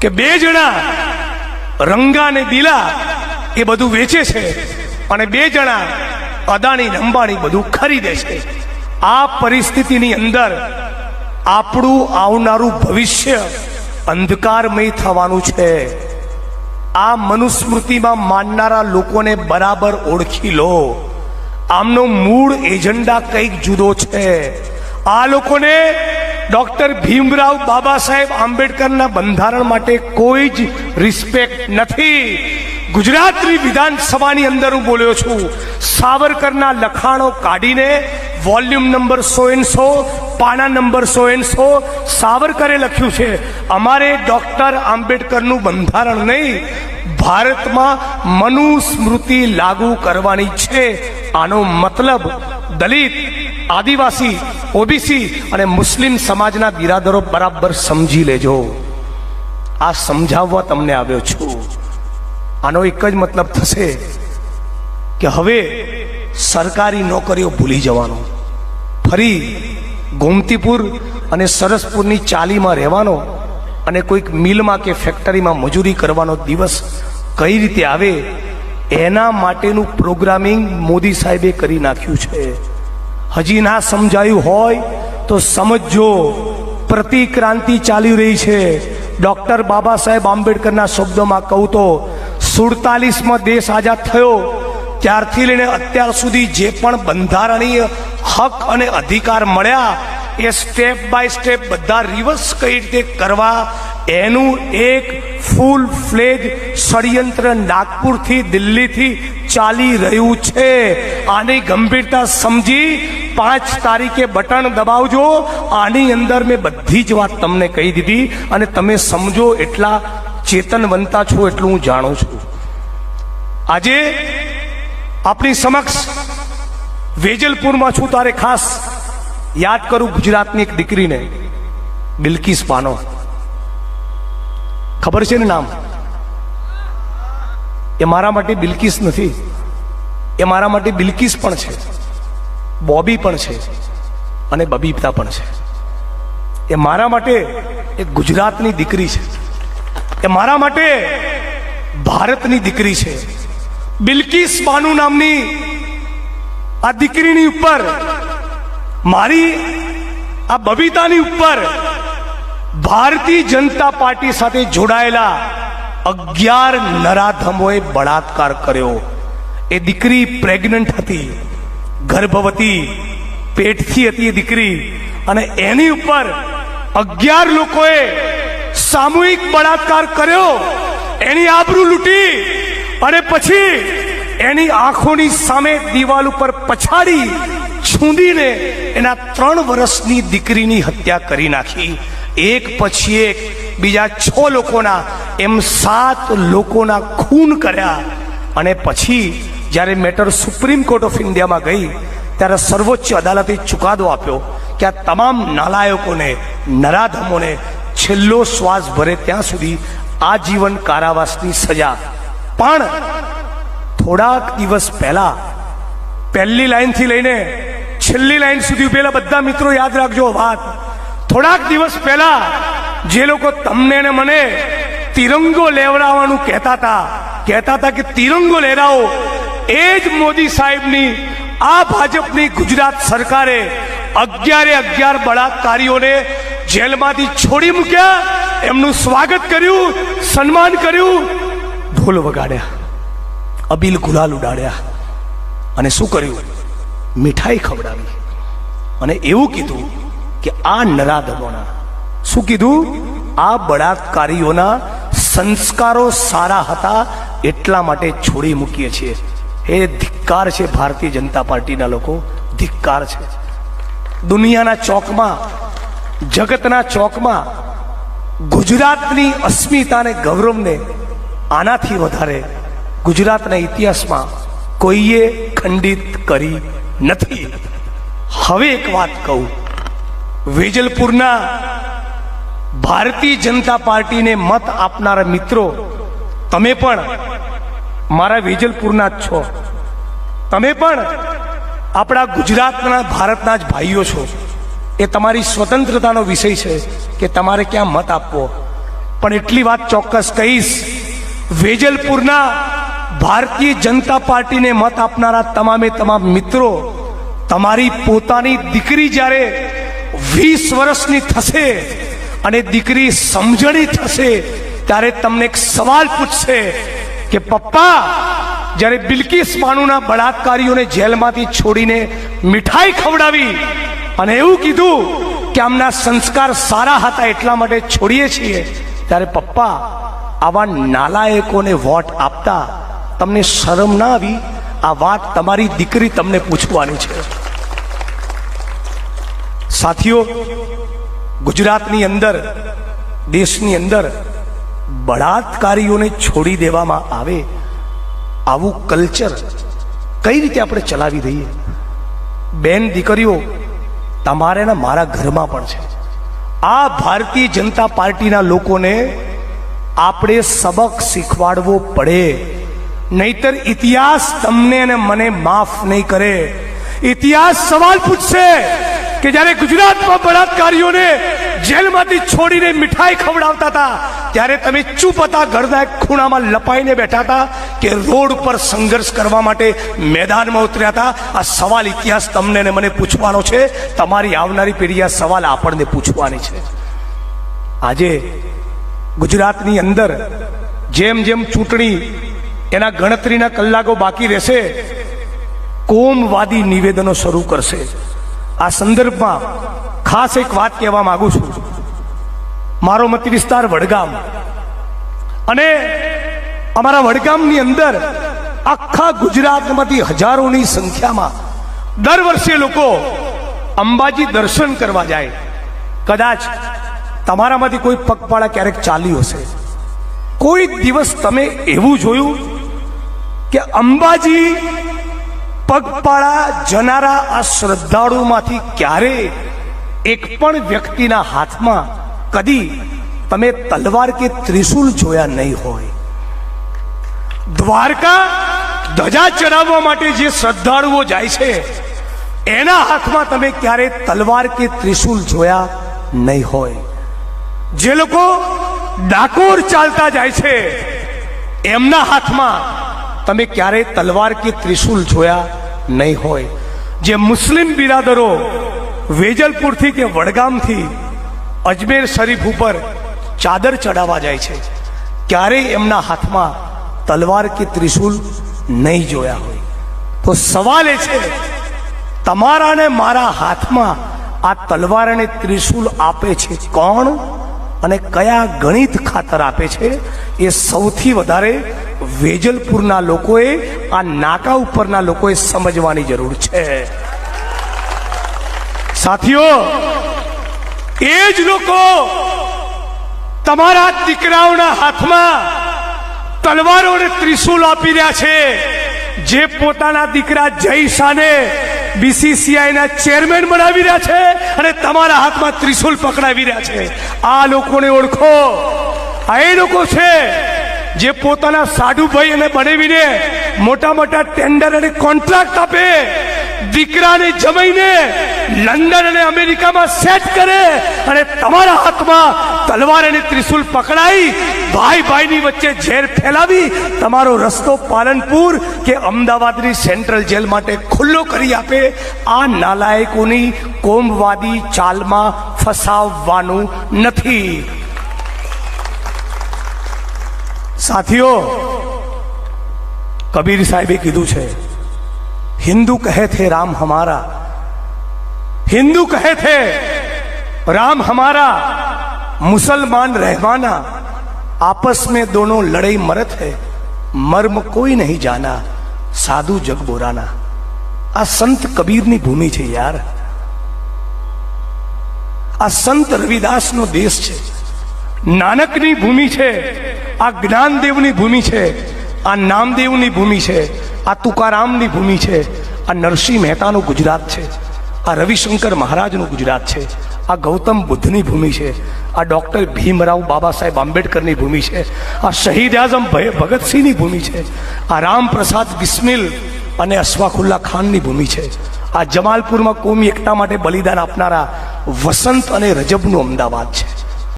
કે બે જણા રંગા અને દિલા એ બધું વેચે છે અને બે જણા અદાણી ને અંબાણી બધું ખરીદે છે. આ પરિસ્થિતિની અંદર આપણું આવનારું ભવિષ્ય અંધકારમય થવાનું છે. આ મનુસ્મૃતિમાં માનનારા લોકોને બરાબર ઓળખી લો. આમનો મૂળ એજન્ડા કંઈક જુદો છે. આ લોકોને ડોક્ટર ભીમરાવ બાબા સાહેબ આંબેડકરના બંધારણ માટે કોઈ જ રિસ્પેક્ટ નથી. ગુજરાતની વિધાનસભાની અંદર હું બોલ્યો છું, સાવરકરના લખાણો કાઢીને volume number so and so, પાના નંબર સો એન સો, સાવરકરે લખ્યું છે, અમારે ડોક્ટર આંબેડકરનું બંધારણ નહીં, ભારતમાં મનુસ્મૃતિ લાગુ કરવાની છે. આનો મતલબ દલિત, આદિવાસી ઓબીસી અને મુસ્લિમ સમાજના બિરાદરો બરાબર સમજી લેજો. આ સમજાવવા તમને આવ્યો છું. આનો એક જ મતલબ થશે કે હવે સરકારી નોકરીઓ ભૂલી જવાનો. ફરી ગોમતીપુર અને સરસપુરની ચાલીમાં રહેવાનો અને કોઈક મિલમાં કે ફેક્ટરીમાં મજૂરી કરવાનો દિવસ કઈ રીતે આવે, એના માટેનું પ્રોગ્રામિંગ મોદી સાહેબે કરી નાખ્યું છે. હજી ના સમજાયું હોય તો સમજજો. પ્રતિક્રાંતિ ચાલી રહી છે. ડોક્ટર બાબા સાહેબ આંબેડકરના શબ્દોમાં કહું તો, સુડતાલીસમાં દેશ આઝાદ થયો, ત્યારથી લઈને અત્યાર સુધી જે પણ બંધારણીય હક અને અધિકાર મળ્યા, એ સ્ટેપ બાય સ્ટેપ બધા રિવર્સ કઈ રીતે કરવા, એનું એક ફૂલ ફ્લેજ ષડયંત્ર નાગપુરથી દિલ્હીથી ચાલી રહ્યું છે. આની ગંભીરતા સમજી પાંચ તારીખે બટન દબાવજો. આની અંદર મેં બધી જ વાત તમને કહી દીધી અને તમે સમજો એટલા ચેતનવંતા છો એટલું હું જાણું છું. આજે આપણી સમક્ષ વેજલપુરમાં છું તારે ખાસ યાદ કરું ગુજરાતની એક દીકરીને, બિલકીસ પાનો. ખબર છે ને નામ? એ મારા માટે બિલકીસ નથી. એ મારા માટે બિલકીસ પણ છે. બોબી પણ છે અને બબીતા પણ છે. એ મારા માટે એક ગુજરાતની દીકરી છે. એ મારા માટે ભારતની દીકરી છે. બિલકિસ બાનુ નામની આ દીકરીની ઉપર, મારી આ બબીતાની ઉપર ભારતીય જનતા પાર્ટી સાથે જોડાયેલા અગિયાર નરાધમોએ બળાત્કાર કર્યો. એ દીકરી પ્રેગ્નન્ટ હતી. ગર્ભવતી પેટથી હતી દીકરી અને એની ઉપર અગિયાર લોકોએ સામૂહિક બળાત્કાર કર્યો. એની આબરૂ લૂંટી અને પછી એની આંખોની સામે દિવાલ ઉપર પછાડી છૂંદીને એના ત્રણ વર્ષની દીકરીની હત્યા કરી નાખી. એક પછી એક બીજા છ લોકોના, એમ સાત લોકોના ખૂન કર્યા અને પછી જ્યારે મેટર સુપ્રીમ કોર્ટ ઓફ ઇન્ડિયામાં ગઈ, ત્યારે સર્વોચ્ચ અદાલતે ચુકાદો આપ્યો કે આ તમામ નાલાયકોને, નરાધમોને છેલ્લો શ્વાસ ભરે ત્યાં સુધી આજીવન કારાવાસની સજા. પણ થોડાક દિવસ પહેલા, પહેલી લાઈનથી લઈને છેલ્લી લાઈન સુધી પેલા બધા મિત્રો યાદ રાખજો વાત. થોડાક દિવસ પહેલા જે લોકો તમને ને મને તિરંગો લેવડાવવાનું કહેતા હતા કહેતા હતા કે તિરંગો લહેરાવો એ જ મોદી સાહેબની, આ ભાજપની ગુજરાત સરકારે અગિયારે અગિયાર બળાત્કારીઓને જેલમાંથી છોડી મૂક્યા, એમનું સ્વાગત કર્યું, સન્માન કર્યું, ઢોલ વગાડ્યા, અબીલ ગુલાલ ઉડાડ્યા. અને શું કર્યું? મીઠાઈ ખવડાવી. અને એવું કીધું કે આ નરાધમોના, શું કીધું? આ બળાત્કારીઓના સંસ્કારો સારા હતા, એટલા માટે છોડી મૂકીએ છીએ. એ ધિક્કાર છે ભારતીય જનતા પાર્ટીના લોકો. ધિક્કાર છે. દુનિયાના ચોકમાં, જગતના ચોકમાં, ગુજરાતની અસ્મિતા અને ગૌરવને આનાથી વધારે ગુજરાતના ઇતિહાસમાં કોઈએ ખંડિત કરી નથી. હવે એક વાત કહું. વેજલપુરના ભારતીય જનતા પાર્ટીને મત આપનારા મિત્રો, તમે પણ મારા વેજલપુરના જ છો. તમે પણ આપણા ગુજરાતના, ભારતના જ ભાઈઓ છો. એ તમારી સ્વતંત્રતાનો વિષય છે કે તમારે ક્યાં મત આપવો. પણ એટલી વાત ચોક્કસ કહીશ, વેજલપુરના ભારતીય જનતા પાર્ટીને મત આપનારા તમામે તમામ મિત્રો, તમારી પોતાની દીકરી જ્યારે વીસ વર્ષની થશે અને દીકરી સમજણી થશે, ત્યારે તમને એક સવાલ પૂછશે કે પપ્પા, જ્યારે બિલકિસ માનુના બળાત્કારીઓને જેલમાંથી છોડીને મીઠાઈ ખવડાવી અને એવું કીધું કે આમના સંસ્કાર સારા હતા એટલા માટે છોડીએ છીએ, ત્યારે પપ્પા, આવા નાલાયકોને વોટ આપતા તમને શરમ ના આવી, આ વાત તમારી દીકરી તમને પૂછવાની છે. સાથીઓ, ગુજરાતની અંદર, દેશની અંદર બળાત્કારીઓને છોડી દેવામાં આવે, આવું કલ્ચર કઈ રીતે આપણે ચલાવી દઈએ? બેન, દીકરીઓ, તમારે ને મારા ઘરમાં પણ છે. આ ભારતીય જનતા પાર્ટીના લોકોને આપણે સબક શીખવાડવો પડે. નહીતર ઇતિહાસ તમને અને મને માફ નહીં કરે. ઇતિહાસ સવાલ પૂછશે. કે જ્યારે ગુજરાતમાં બળાત્કારીઓને જેલમાંથી છોડીને મીઠાઈ ખવડાવતા હતા, ત્યારે તમે ચૂપ હતા, ઘરના એક ખૂણામાં લપાઈને બેઠા હતા કે રોડ પર સંઘર્ષ કરવા માટે મેદાનમાં ઉતર્યા હતા. આ સવાલ ઇતિહાસ તમને ને મને પૂછવાનો છે. તમારી આવનારી પેઢી આ સવાલ આપણને પૂછવાની છે. આજે ગુજરાતની અંદર જેમ જેમ ચૂંટણી એના ગણતરીના કલાકો બાકી રહેશે, કોમવાદી નિવેદનો શરૂ કરશે. આ સંદર્ભમાં ખાસ એક વાત કહેવા માંગુ છું. મારો મત વિસ્તાર વડગામ. અને અમારા વડગામની અંદર આખા ગુજરાતમાંથી હજારોની સંખ્યામાં દર વર્ષે લોકો અંબાજી દર્શન કરવા જાય. કદાચ તમારામાંથી કોઈ પગપાળા ક્યારેક ચાલ્યું હશે. કોઈ દિવસ તમે એવું જોયું કે અંબાજી પગપાળા જનારા આ શ્રદ્ધાળુમાંથી ક્યારે? એક પણ વ્યક્તિના હાથમાં કદી તમે તલવાર કે ત્રિશુલ જોયા નહીં હોય. દ્વારકા ધજા ચડાવવા માટે જે શ્રદ્ધાળુઓ જાય છે, એના હાથમાં તમે ક્યારે તલવાર કે ત્રિશુલ જોયા નહીં હોય. જે લોકો ડાકોર ચાલતા જાય છે, એમના હાથમાં તમે ક્યારે તલવાર કે ત્રિશુલ જોયા નહીં હોય. જે મુસ્લિમ બિરાદરો વેજલપુરથી કે વડગામથી અજમેર શરીફ ઉપર ચાદર ચડાવવા જાય છે, ક્યારેય એમના હાથમાં તલવાર કે ત્રિશુલ નહીં જોયા હોય. તો સવાલ એ છે, તમારા ને મારા હાથમાં આ તલવાર અને ત્રિશુલ આપે છે કોણ? અને કયા ગણિત ખાતર આપે છે? એ સૌથી વધારે વેજલપુરના લોકોએ આ નાકા ઉપરના લોકોએ સમજવાની જરૂર છે. સાથીઓ, એ જ લોકો તમારા દીકરાઓના હાથમાં તલવારો અને ત્રિશુલ આપી રહ્યા છે. જે પોતાના દીકરા જય શાને બીસીસીઆઈના ચેરમેન બનાવી રહ્યા છે અને તમારા હાથમાં ત્રિશુલ પકડાવી રહ્યા છે. આ લોકોને ઓળખો. આ એ લોકો છે જે પોતાના સાડુભાઈ અને બનાવીને મોટા મોટા ટેન્ડર અને કોન્ટ્રાક્ટ આપે, દીકરાને જમાઈને લંડન અને અમેરિકામાં સેટ કરે અને તમારા હાથમાં તલવાર અને ત્રિશુલ પકડાઈ, ભાઈ ભાઈની વચ્ચે ઝેર ફેલાવી, તમારો રસ્તો પાલનપુર કે અમદાવાદની સેન્ટ્રલ જેલ માટે ખુલ્લો કરી આપે, આ નાલાયકોની કોમવાદી ચાલમાં ફસાવવાનું નથી. સાથીઓ કબીર સાહેબે કીધું છે हिंदू कहे थे राम हमारा हिंदू कहे थे राम हमारा मुसलमान रहवाना आपस में दोनों लड़ाई मरत है मर्म कोई नहीं जाना साधु जग बोराना આ સંત કબીરની ભૂમિ છે યાર આ સંત રવિદાસનો દેશ છે નાનકની ભૂમિ છે આ જ્ઞાનદેવની ભૂમિ છે, આ નામદેવની ભૂમિ છે, આ તુકારામની ભૂમિ છે, આ નરસિંહ મહેતાનું ગુજરાત છે, આ રવિશંકર મહારાજનું ગુજરાત છે, આ ગૌતમ બુદ્ધની ભૂમિ છે, આ ડૉક્ટર ભીમરાવ બાબા સાહેબ આંબેડકરની ભૂમિ છે, આ શહીદ આઝમ ભગતસિંહની ભૂમિ છે, આ રામપ્રસાદ બિસ્મિલ અને અશફાકુલ્લા ખાનની ભૂમિ છે, આ જમાલપુરમાં કોમી એકતા માટે બલિદાન આપનારા વસંત અને રજબનું અમદાવાદ છે.